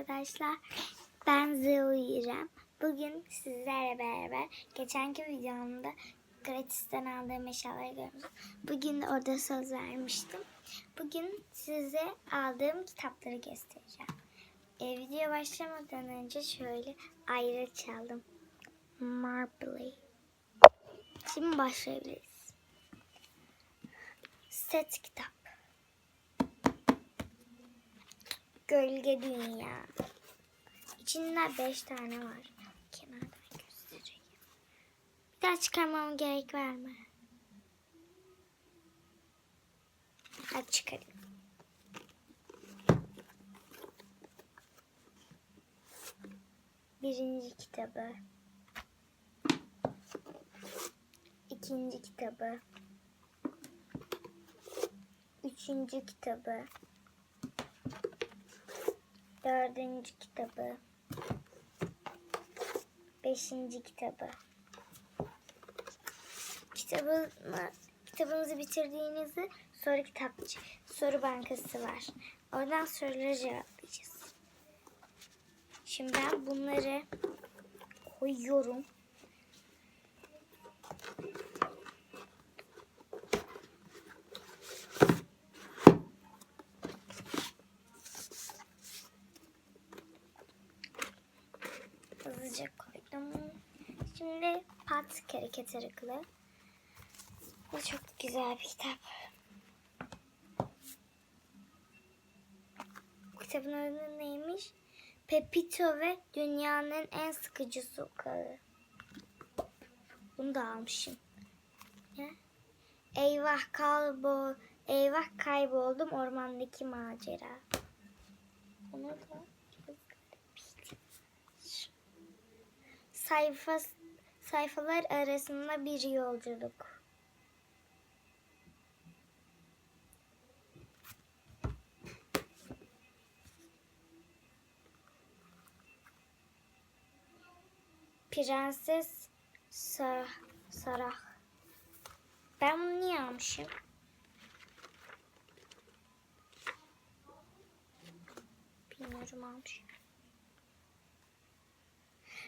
arkadaşlar. Ben Zeyu'yum. Bugün sizlerle beraber geçenki videomda gratisten aldığım eşyaları görmüştüm. Bugün de orada söz vermiştim. Bugün size aldığım kitapları göstereceğim. E, video başlamadan önce şöyle ayrı çaldım. Marbley. Şimdi başlayabiliriz. Set kitap. Gölge Dünya. İçinde beş tane var. Kenardan göstereyim. Bir daha çıkarmam gerek var mı? Hadi çıkarayım. Birinci kitabı. İkinci kitabı. Üçüncü kitabı. Dördüncü kitabı. Beşinci kitabı. Kitabını, kitabınızı bitirdiğinizde soru kitapçı, soru bankası var. Oradan soruları cevaplayacağız. Şimdi ben bunları koyuyorum. Şimdi Pat karikatürlü. Bu çok güzel bir kitap. Bu kitabın adı neymiş? Pepito ve dünyanın en sıkıcı sokağı. Bunu da almışım. Ne? Eyvah kalbo, eyvah kayboldum ormandaki macera. Bunu da sayfa sayfalar arasında bir yolculuk. Prenses Sarah. Sarah. Ben bunu niye almışım? Bilmiyorum almışım.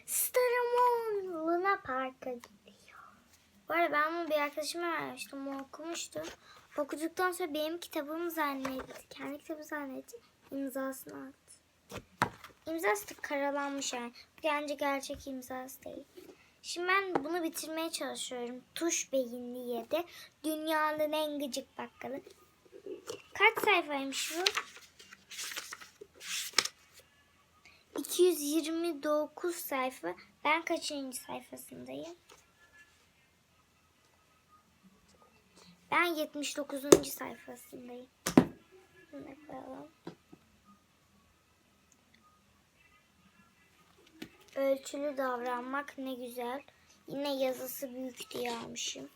Luna Park'a gidiyor. Bu arada ben bunu bir arkadaşıma vermiştim. O okumuştu. Okuduktan sonra benim kitabımı zannetti. Kendi kitabı zannetti. İmzasını attı. İmzası da karalanmış yani. Bence gerçek imzası değil. Şimdi ben bunu bitirmeye çalışıyorum. Tuş beyinli yedi. Dünyanın en gıcık bakkalı. Kaç sayfaymış bu? 229 sayfa. Ben kaçıncı sayfasındayım? Ben 79. sayfasındayım. Da koyalım. Ölçülü davranmak ne güzel. Yine yazısı büyük diye almışım.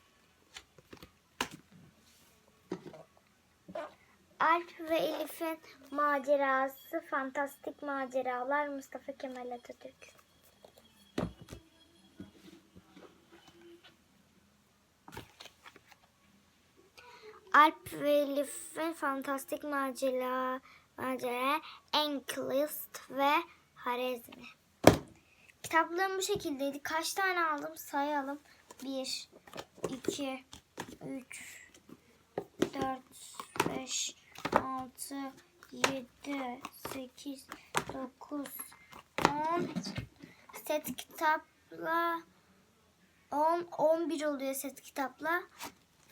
Alp ve Elif'in macerası, fantastik maceralar Mustafa Kemal Atatürk. Alp ve Elif'in fantastik macera, macera Enklist ve Harezmi. Kitaplarım bu şekildeydi. Kaç tane aldım sayalım. 1, 2, 3, 4, 5, 6, 7, 8, 9, 10. Set kitapla 10, 11 oluyor set kitapla.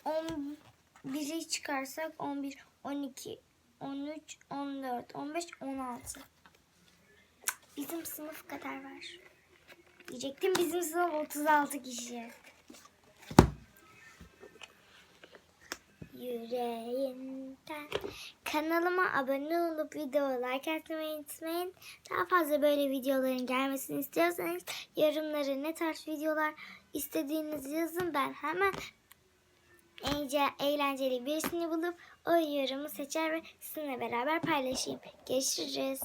11'i çıkarsak 11, 12, 13, 14, 15, 16. Bizim sınıf kadar var. Diyecektim bizim sınıf 36 kişi. Yüreğinden. Kanalıma abone olup videoyu like atmayı unutmayın. Daha fazla böyle videoların gelmesini istiyorsanız yorumlara ne tarz videolar istediğinizi yazın. Ben hemen eğce, eğlenceli birisini bulup o yorumu seçer ve sizinle beraber paylaşayım. Görüşürüz.